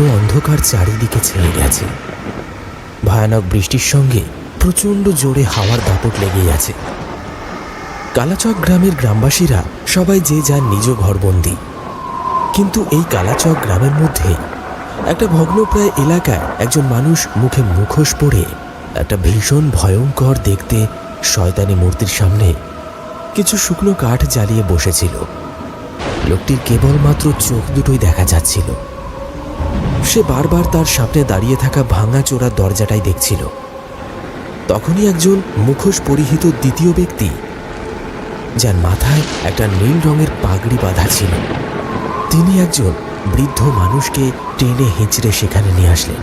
কালো অন্ধকার চারিদিকে ছেয়ে গেছে। ভয়ানক বৃষ্টির সঙ্গে প্রচণ্ড জোরে হাওয়ার দাপট লেগেই আছে। কালাচক গ্রামের গ্রামবাসীরা সবাই যে যার নিজ ঘরবন্দি। কিন্তু এই কালাচক গ্রামের মধ্যে একটা ভগ্নপ্রায় এলাকায় একজন মানুষ মুখে মুখোশ পরে একটা ভীষণ ভয়ঙ্কর দেখতে শয়তানি মূর্তির সামনে কিছু শুকনো কাঠ জ্বালিয়ে বসেছিল। লোকটির কেবলমাত্র চোখ দুটোই দেখা যাচ্ছিল। সে বারবার তার সামনে দাঁড়িয়ে থাকা ভাঙা চোরা দরজাটাই দেখছিল। তখনই একজন মুখোশ পরিহিত দ্বিতীয় ব্যক্তি, যার মাথায় একটা নীল রঙের পাগড়ি বাঁধা ছিল। তিনি একজন বৃদ্ধ মানুষকে টেনে হেঁচড়ে সেখানে নিয়ে আসলেন।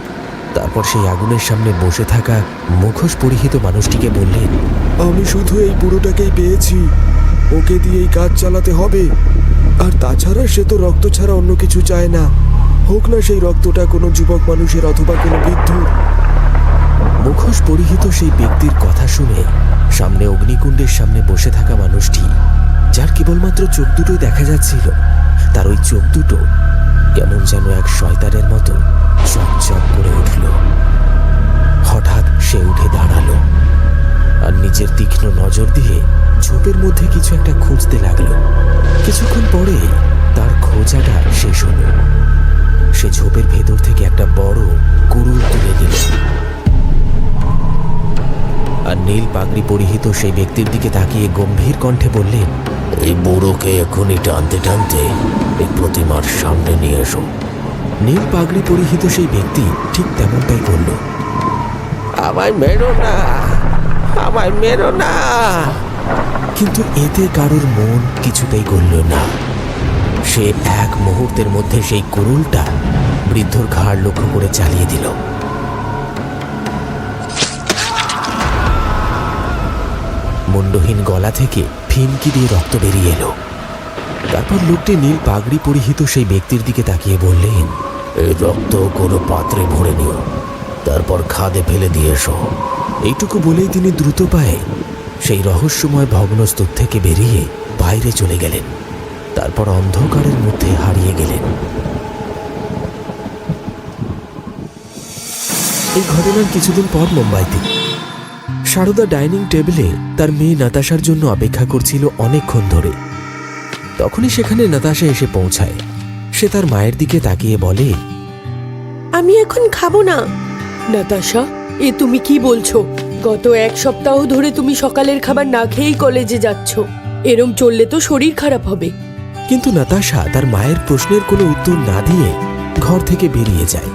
তারপর সেই আগুনের সামনে বসে থাকা মুখোশ পরিহিত মানুষটিকে বললেন, আমি শুধু এই বুড়োটাকেই পেয়েছি। ওকে দিয়েই কাজ চালাতে হবে। আর তাছাড়া সে তো রক্ত ছাড়া অন্য কিছু চায় না। হোক না সেই রক্তটা কোনো যুবক মানুষের অথবা কোনো বৃদ্ধ মুখোশ পরিহিত সেই ব্যক্তির কথা শুনে সামনে অগ্নিকুণ্ডের সামনে বসে থাকা মানুষটি, যার কেবলমাত্র চোখ দুটোই দেখা যাচ্ছিল, তার ওই চোখ দুটো কেমন যেন এক শয়তানের মতো চকচক করে উঠল। হঠাৎ সে উঠে দাঁড়াল আর নিজের তীক্ষ্ণ নজর দিয়ে ঝোপের মধ্যে কিছু একটা খুঁজতে লাগল। কিছুক্ষণ পরে তার খোঁজাটা শেষ হলো। সে ঝোপের ভেতর থেকে একটা বড় কুড়ুল তুলে দিল। আর নীল পাগড়ি পরিহিত সেই ব্যক্তির দিকে তাকিয়ে গম্ভীর কণ্ঠে বললেন এই বুড়োকে এখনই টানতে টানতে এই প্রতিমার সামনে নিয়ে এসো। নীল পাগড়ি পরিহিত সেই ব্যক্তি ঠিক তেমনটাই করল। আমায় মেরো না আমায় মেরো না। কিন্তু এতে কারোর মন কিছুতেই গড়ল না। সে এক মুহূর্তের মধ্যে সেই কুরুলটা বৃদ্ধর ঘাড় লক্ষ্য করে চালিয়ে দিল। মুন্ডহীন গলা থেকে ফিনকি দিয়ে রক্ত বেরিয়ে এলো। তারপর লোকটি নীল পাগড়ি পরিহিত সেই ব্যক্তির দিকে তাকিয়ে বললেন, এই রক্ত কোনো পাত্রে ভরে নিও। তারপর খাদে ফেলে দিয়ে এসো। এইটুকু বলেই তিনি দ্রুত পায়ে সেই রহস্যময় ভগ্নস্তূপ থেকে বেরিয়ে বাইরে চলে গেলেন। তারপর অন্ধকারের মধ্যে হারিয়ে গেলেন। এই ঘটনার কিছুদিন পর মুম্বাইতে। সারদা ডাইনিং টেবিলে তার মেয়ে নাতাশার জন্য অপেক্ষা করছিল অনেকক্ষণ ধরে। তখনই সেখানে নাতাশা এসে পৌঁছায়। সে তার মায়ের দিকে তাকিয়ে বলে, আমি এখন খাব না। নাতাশা, এ তুমি কি বলছো? গত এক সপ্তাহ ধরে তুমি সকালের খাবার না খেয়েই কলেজে যাচ্ছ। এরম চললে তো শরীর খারাপ হবে। কিন্তু নাতাশা তার মায়ের প্রশ্নের কোনো উত্তর না দিয়ে ঘর থেকে বেরিয়ে যায়।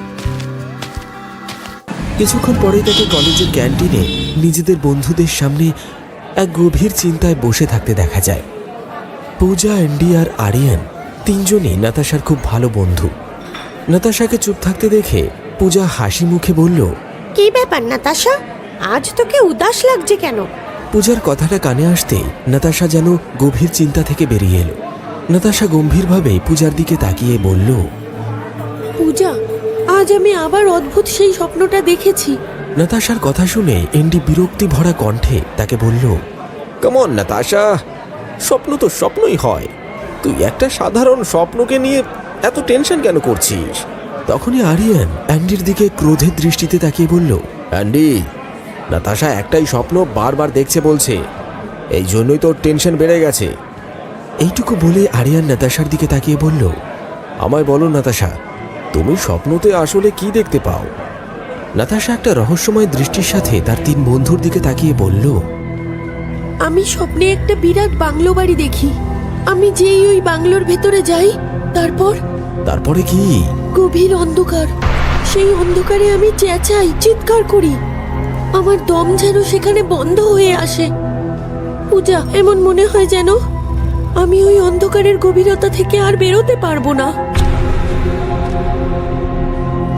কিছুক্ষণ পরেই তাকে কলেজের ক্যান্টিনে নিজেদের বন্ধুদের সামনে এক গভীর চিন্তায় বসে থাকতে দেখা যায়। পূজা অ্যান্ডি আর আরিয়ান তিনজনই নাতাশার খুব ভালো বন্ধু। নাতাশাকে চুপ থাকতে দেখে পূজা হাসি মুখে বলল কি ব্যাপার নাতাশা? আজ তোকে উদাস লাগছে কেন? পূজার কথাটা কানে আসতেই নাতাশা যেন গভীর চিন্তা থেকে বেরিয়ে এলো। নাতাশা গম্ভীরভাবে পূজার দিকে তাকিয়ে বলল পূজা আজ আমি আবার অদ্ভুত সেই স্বপ্নটা দেখেছি। নাতাশার কথা শুনে এন্ডি বিরক্তি ভরা কণ্ঠে তাকে বলল কেমন নাতাশা স্বপ্ন তো স্বপ্নই হয়। তুই একটা সাধারণ স্বপ্নকে নিয়ে এত টেনশন কেন করছিস? তখনই আরিয়ান অ্যান্ডির দিকে ক্রোধের দৃষ্টিতে তাকিয়ে বলল অ্যান্ডি নাতাশা একটাই স্বপ্ন বারবার দেখছে বলছে। এই জন্যই তোর টেনশন বেড়ে গেছে। এইটুকু বলে আরিয়ান নাতাশার দিকে তাকিয়ে বলল আমায় বলো নাতাশা তুমি স্বপ্নতে আসলে কি দেখতে পাও? নাতাশা একটা রহস্যময় দৃষ্টির সাথে তার তিন বন্ধুর দিকে তাকিয়ে বলল আমি স্বপ্নে একটা বিরাট বাংলো বাড়ি দেখি। আমি যেই ওই বাংলোর ভেতরে যাই তারপর তারপরে কি? গভীর অন্ধকার। সেই অন্ধকারে আমি চেঁচাই চিৎকার করি। আমার দম যেন সেখানে বন্ধ হয়ে আসে। পূজা এমন মনে হয় যেন আমি ওই অন্ধকারের গভীরতা থেকে আর বেরোতে পারব না।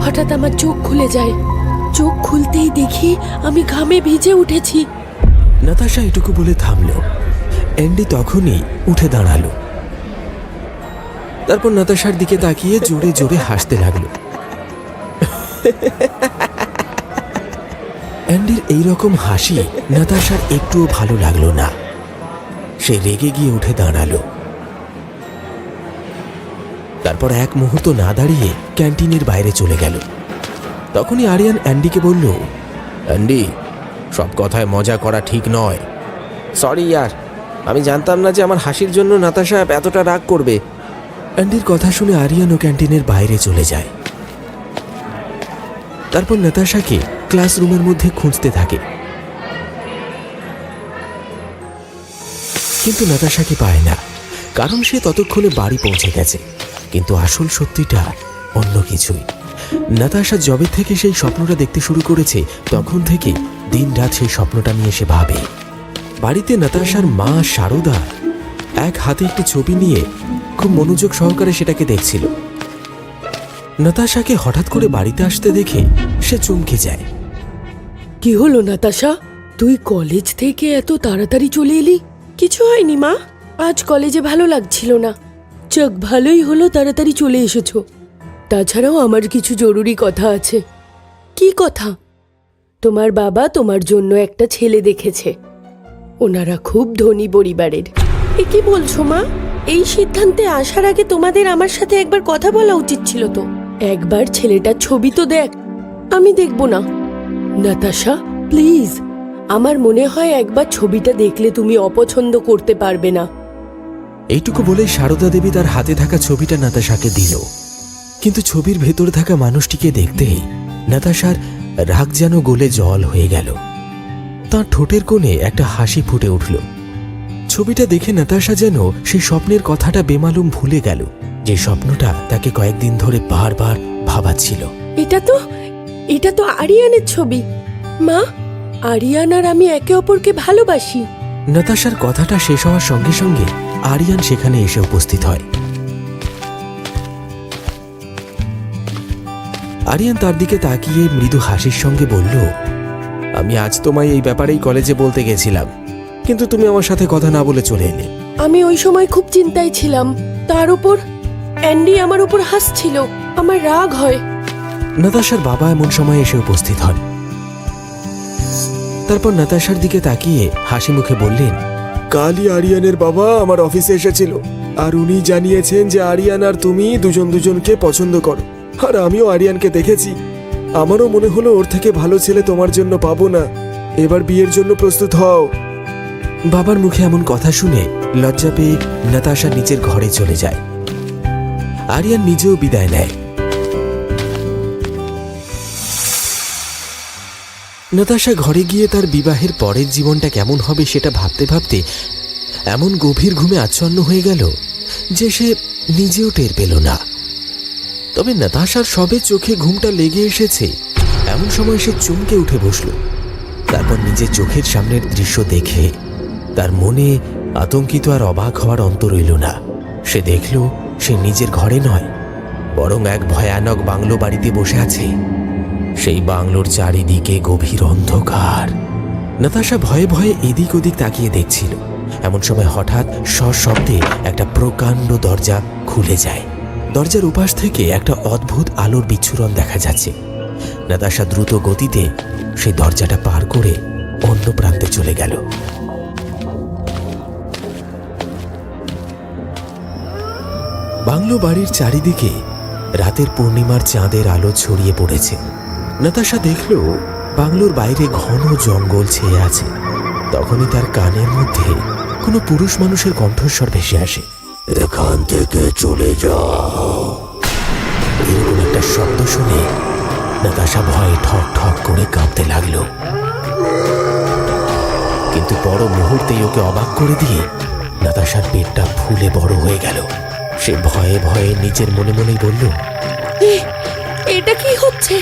হঠাৎ আমার চোখ খুলে যায়। চোখ খুলতেই দেখি আমি ঘামে ভিজে উঠেছি। নাতাশা এটুকু বলে থামল। অ্যান্ডি তখনই উঠে দাঁড়াল। তারপর নাতাশার দিকে তাকিয়ে জোরে জোরে হাসতে লাগল। অ্যান্ডির এইরকম হাসি নাতাশার একটুও ভালো লাগল না। সে রেগে গিয়ে উঠে দাঁড়াল। তারপর এক মুহূর্ত না দাঁড়িয়ে ক্যান্টিনের বাইরে চলে গেল। তখনই আরিয়ান অ্যান্ডিকে বলল, অ্যান্ডি, সব কথায় মজা করা ঠিক নয়। সরি ইয়ার, আমি জানতাম না যে আমার হাসির জন্য নাতাশা এতটা রাগ করবে। অ্যান্ডির কথা শুনে আরিয়ানও ক্যান্টিনের বাইরে চলে যায়। তারপর নাতাশাকে ক্লাসরুমের মধ্যে খুঁজতে থাকে। কিন্তু নাতাশাকে পায় না। কারণ সে ততক্ষণে বাড়ি পৌঁছে গেছে। কিন্তু আসল সত্যিটা অন্য কিছুই। নাতাশা জবে থেকে সেই স্বপ্নটা দেখতে শুরু করেছে, তখন থেকে দিন রাত সেই স্বপ্নটা নিয়ে সে ভাবে। বাড়িতে নাতাশার মা সারদা এক হাতে একটি ছবি নিয়ে খুব মনোযোগ সহকারে সেটাকে দেখছিল। নাতাশাকে হঠাৎ করে বাড়িতে আসতে দেখে সে চমকে যায়। কি হলো নাতাশা? তুই কলেজ থেকে এত তাড়াতাড়ি চলে এলি? কিছু হয়নি, মা। আজ কলেজে ভালো লাগছিল না। যাক, ভালোই হলো, তাড়াতাড়ি চলে এসেছ। তাছাড়াও আমার কিছু জরুরি কথা আছে। কি কথা? তোমার বাবা তোমার জন্য একটা ছেলে দেখেছে। ওনারা খুব ধনী পরিবারের। এ কি বলছো, মা? এই সিদ্ধান্তে আসার আগে তোমাদের আমার সাথে একবার কথা বলা উচিত ছিল তো। একবার ছেলেটার ছবি তো দেখ। আমি দেখব না। নাতাশা, প্লিজ। আমার মনে হয় একবার ছবিটা দেখলে তুমি অপছন্দ করতে পারবে না। এইটুকু বলে সারদা দেবী তার হাতে থাকা ছবিটা নাতাশাকে দিল। কিন্তু ছবির ভেতর থাকা মানুষটিকে দেখতেই নাতাশার রাগ যেন গোলে জল হয়ে গেল। তার ঠোঁটের কোণে একটা হাসি ফুটে উঠল। ছবিটা দেখে নাতাশা যেন সেই স্বপ্নের কথাটা বেমালুম ভুলে গেল যে স্বপ্নটা তাকে কয়েকদিন ধরে বারবার ভাবাচ্ছিল। এটা তো এটা তো আরিয়ানের ছবি। মা আরিয়ান আর আমি একে অপরকে ভালোবাসি। নাতাশার কথাটা শেষ হওয়ার সঙ্গে সঙ্গে আরিয়ান সেখানে এসে উপস্থিত হয়। আরিয়ান তার দিকে তাকিয়ে মৃদু হাসির সঙ্গে বলল আমি আজ তোমায় এই ব্যাপারেই কলেজে বলতে গেছিলাম কিন্তু তুমি আমার সাথে কথা না বলে চলে এলে। আমি ওই সময় খুব চিন্তায় ছিলাম। তার উপর অ্যান্ডি আমার উপর হাসছিল। আমার রাগ হয়। নাতাশার বাবা এমন সময় এসে উপস্থিত হন। তারপর নাতাশার দিকে তাকিয়ে হাসি মুখে বললেন কালই আরিয়ানের বাবা আমার অফিসে এসেছিল আর উনি জানিয়েছেন যে আরিয়ান আর তুমি দুজন দুজনকে পছন্দ করো। আর আমিও আরিয়ানকে দেখেছি। আমারও মনে হলো ওর থেকে ভালো ছেলে তোমার জন্য পাবো না। এবার বিয়ের জন্য প্রস্তুত হও। বাবার মুখে এমন কথা শুনে লজ্জা পেয়ে নাতাশা নিজের ঘরে চলে যায়। আরিয়ান নিজেও বিদায় নেয়। নাতাশা ঘরে গিয়ে তার বিবাহের পরের জীবনটা কেমন হবে সেটা ভাবতে ভাবতে এমন গভীর ঘুমে আচ্ছন্ন হয়ে গেল যে সে নিজেও টের পেল না। তবে নাতাশার সবে চোখে ঘুমটা লেগে এসেছে। এমন সময় সে চমকে উঠে বসল। তারপর নিজের চোখের সামনের দৃশ্য দেখে তার মনে আতঙ্কিত আর অবাক হওয়ার অন্ত রইল না। সে দেখল সে নিজের ঘরে নয়, বরং এক ভয়ানক বাংলো বাড়িতে বসে আছে। সেই বাংলোর চারিদিকে গভীর অন্ধকার। নাতাশা ভয়ে ভয়ে এদিক ওদিক তাকিয়ে দেখছিল। এমন সময় হঠাৎ সশব্দে একটা প্রকাণ্ড দরজা খুলে যায়। দরজার উপাস থেকে একটা অদ্ভুত আলোর বিচ্ছুরণ দেখা যাচ্ছে। নাতাশা দ্রুত গতিতে সেই দরজাটা পার করে অন্য প্রান্তে চলে গেল। বাংলো বাড়ির চারিদিকে রাতের পূর্ণিমার চাঁদের আলো ছড়িয়ে পড়েছে। নাতাশা দেখল বাংলোর বাইরে ঘন জঙ্গল ছেয়ে আছে। তখনই তার কানের মধ্যে কোনো পুরুষ মানুষের কণ্ঠস্বর ভেসে আসে। এখান থেকে চলে যাও। এরকম একটা শব্দ শুনে নাতাশা ভয়ে ঠক ঠক করে কাঁপতে লাগল। কিন্তু বড় মুহূর্তেই ওকে অবাক করে দিয়ে নাতাশার পেটটা ফুলে বড় হয়ে গেল। সে ভয়ে ভয়ে নিজের মনে মনেই বলল এটা কি হচ্ছে?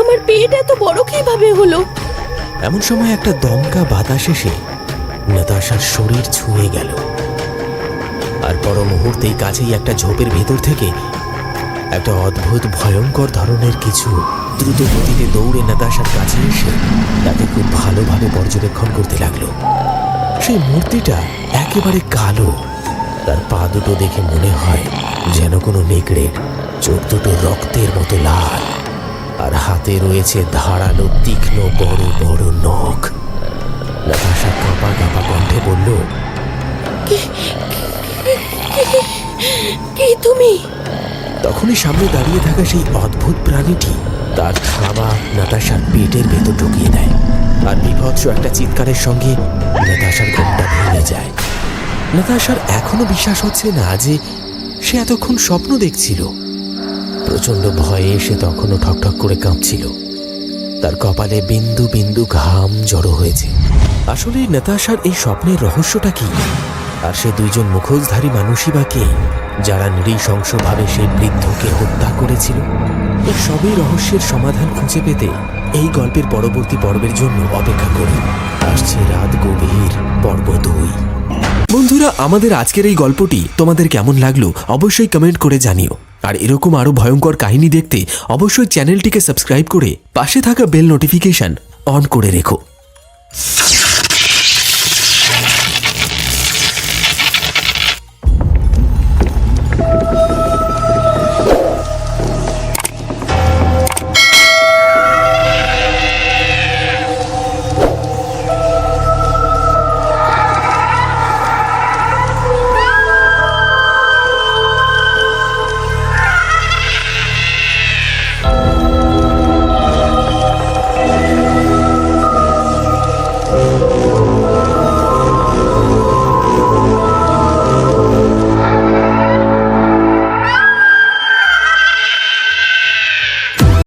আমার পেট এত বড় কীভাবে হলো? এমন সময় একটা দমকা বাতাস এসে নাতাশার শরীর ছুঁয়ে গেল। আর পর মুহূর্তেই কাছেই একটা ঝোপের ভেতর থেকে একটা অদ্ভুত ভয়ঙ্কর ধরনের কিছু দ্রুত গতিতে দৌড়ে নাতাশার কাছে এসে তাকে খুব ভালোভাবে পর্যবেক্ষণ করতে লাগল। সেই মূর্তিটা একেবারে কালো। তার পা দুটো দেখে মনে হয় যেন কোনো নেকড়ের, চোখ দুটো রক্তের মতো লাল। আর হাতে রয়েছে ধারালো তীক্ষ্ণ বড় বড় নখ। নাতাশা কাঁপা কাঁপা কণ্ঠে বলল কে তুমি? তখনই সামনে দাঁড়িয়ে থাকা সেই অদ্ভুত প্রাণীটি তার খাওয়া নাতাশার পেটের ভেতর ঢুকিয়ে দেয়। আর বিভৎস একটা চিৎকারের সঙ্গে নাতাশার ঘুমটা ভেঙে যায়। নাতাশার এখনও বিশ্বাস হচ্ছে না যে সে এতক্ষণ স্বপ্ন দেখছিল। প্রচণ্ড ভয়ে সে তখনও ঠকঠক করে কাঁপছিল। তার কপালে বিন্দু বিন্দু ঘাম জড়ো হয়েছে। আসলে নেতাশার এই স্বপ্নের রহস্যটা কি? আর সে দুইজন মুখোশধারী মানুষই বা কে? যারা নৃশংসভাবে সেই বৃদ্ধকে হত্যা করেছিল? এই সবই রহস্যের সমাধান খুঁজে পেতে এই গল্পের পরবর্তী পর্বের জন্য অপেক্ষা করি। আসছে রাত গভীর পর্ব দুই। বন্ধুরা, আমাদের আজকের এই গল্পটি তোমাদের কেমন লাগল অবশ্যই কমেন্ট করে জানিও। আর এরকম আরও ভয়ঙ্কর কাহিনী দেখতে অবশ্যই চ্যানেলটিকে সাবস্ক্রাইব করে পাশে থাকা বেল নোটিফিকেশান অন করে রেখো।